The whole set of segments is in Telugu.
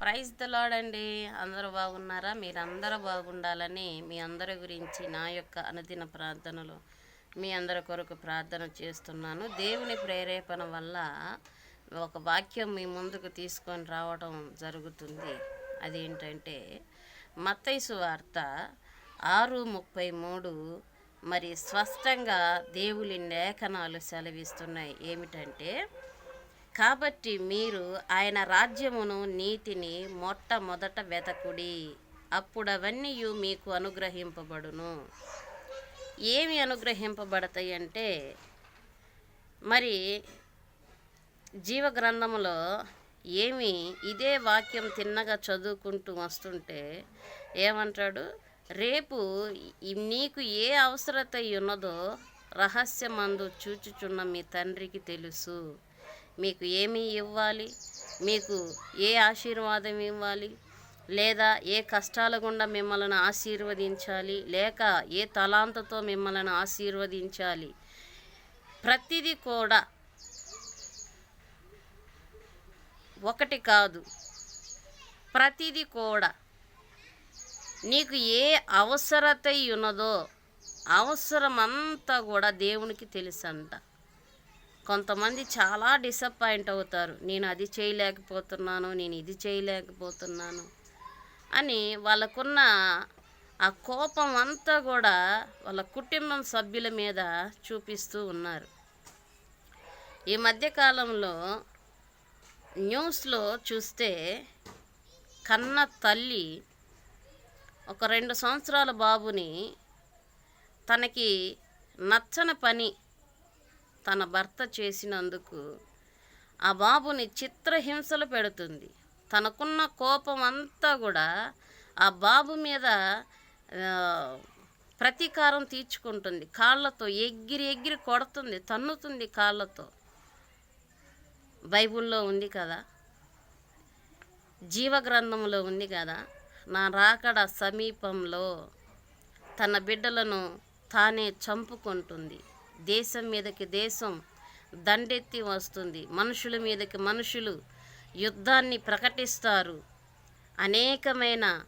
ప్రైజ్ దలాడండి అందరూ బాగున్నారా? మీరందరూ బాగుండాలని మీ అందరి గురించి నా యొక్క అనుదిన ప్రార్థనలు మీ అందరి కొరకు ప్రార్థన చేస్తున్నాను. దేవుని ప్రేరేపణ వల్ల ఒక వాక్యం మీ ముందుకు తీసుకొని రావడం జరుగుతుంది. అదేంటంటే మత్తైసు వార్త ఆరు ముప్పై మూడు మరి స్పష్టంగా దేవుని లేఖనాలు సెలవిస్తున్నాయి. ఏమిటంటే కాబట్టి మీరు ఆయన రాజ్యమును నీతిని మొట్టమొదట వెతకుడి అప్పుడవన్నీ మీకు అనుగ్రహింపబడును. ఏమి అనుగ్రహింపబడతాయి అంటే మరి జీవ గ్రంథములో ఏమి ఇదే వాక్యం తిన్నగా చదువుకుంటూ వస్తుంటే ఏమంటాడు? రేపు నీకు ఏ అవసరత ఉన్నదో రహస్యమందు చూచుచున్న మీ తండ్రికి తెలుసు. మీకు ఏమి ఇవ్వాలి? మీకు ఏ ఆశీర్వాదం ఇవ్వాలి? లేదా ఏ కష్టాల గుండా మిమ్మల్ని ఆశీర్వదించాలి? లేక ఏ తలాంతతో మిమ్మల్ని ఆశీర్వదించాలి? ప్రతిదీ కూడా ఒకటి కాదు. ప్రతిదీ కూడా నీకు ఏ అవసరత ఉన్నదో అవసరమంతా కూడా దేవునికి తెలుసంట. కొంతమంది చాలా డిసప్పాయింట్ అవుతారు. నేను అది చేయలేకపోతున్నాను నేను ఇది చేయలేకపోతున్నాను అని వాళ్ళకున్న ఆ కోపం అంతా కూడా వాళ్ళ కుటుంబం సభ్యుల మీద చూపిస్తూ ఉన్నారు. ఈ మధ్యకాలంలో న్యూస్లో చూస్తే కన్న తల్లి ఒక రెండు సంవత్సరాల బాబుని తనకి నచ్చని పని తన భర్త చేసినందుకు ఆ బాబుని చిత్రహింసలు పెడుతుంది. తనకున్న కోపం అంతా కూడా ఆ బాబు మీద ప్రతీకారం తీర్చుకుంటుంది. కాళ్ళతో ఎగిరి ఎగిరి కొడుతుంది తన్నుతుంది కాళ్ళతో. బైబిల్లో ఉంది కదా? జీవగ్రంథంలో ఉంది కదా? నా రాకడ సమీపంలో తన బిడ్డలను తానే చంపుకుంటుంది. దేశం మీదకి దేశం దండెత్తి వస్తుంది. మనుషుల మీదకి మనుషులు యుద్ధాన్ని ప్రకటిస్తారు. అనేకమైన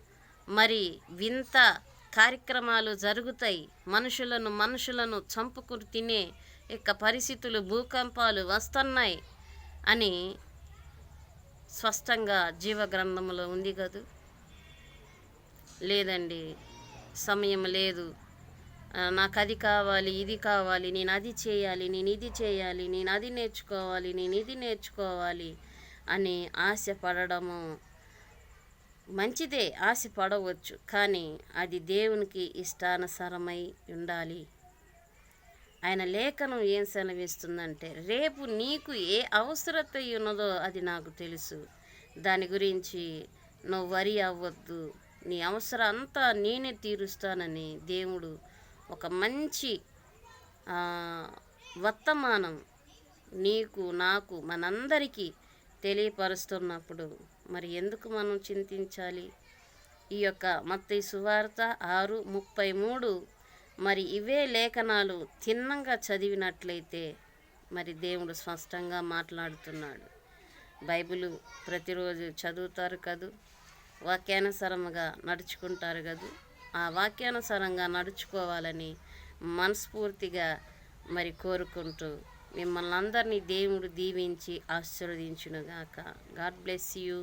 మరి వింత కార్యక్రమాలు జరుగుతాయి. మనుషులను మనుషులను చంపుకుని తినే యొక్క పరిస్థితులు భూకంపాలు వస్తున్నాయి అని స్పష్టంగా జీవగ్రంథంలో ఉంది కదూ? లేదండి సమయం లేదు. నాకు అది కావాలి ఇది కావాలి నేను అది చేయాలి నేను ఇది చేయాలి నేను అది నేర్చుకోవాలి నేను ఇది నేర్చుకోవాలి అని ఆశపడడము మంచిదే ఆశ పడవచ్చు కానీ అది దేవునికి ఇష్టానుసారమై ఉండాలి. ఆయన లేఖనం ఏం సెలవిస్తుందంటే రేపు నీకు ఏ అవసరత ఉన్నదో అది నాకు తెలుసు. దాని గురించి నువ్వు వరి అవ్వద్దు. నీ అవసరం అంతా నేనే తీరుస్తానని దేవుడు ఒక మంచి వర్తమానం నీకు నాకు మనందరికీ తెలియపరుస్తున్నప్పుడు మరి ఎందుకు మనం చింతించాలి? ఈ యొక్క మత్తయి సువార్త ఆరు ముప్పై మూడు మరి ఇవే లేఖనాలు తిన్నంగా చదివినట్లయితే మరి దేవుడు స్పష్టంగా మాట్లాడుతున్నాడు. బైబిల్ ప్రతిరోజు చదువుతారు కదూ? వాక్యానుసరముగా నడుచుకుంటారు కదూ? ఆ వాక్యానుసారంగా నడుచుకోవాలని మనస్ఫూర్తిగా మరి కోరుకుంటూ మిమ్మల్ని అందరినీ దేవుడు దీవించి ఆశీర్వదించునుగాక. God bless you.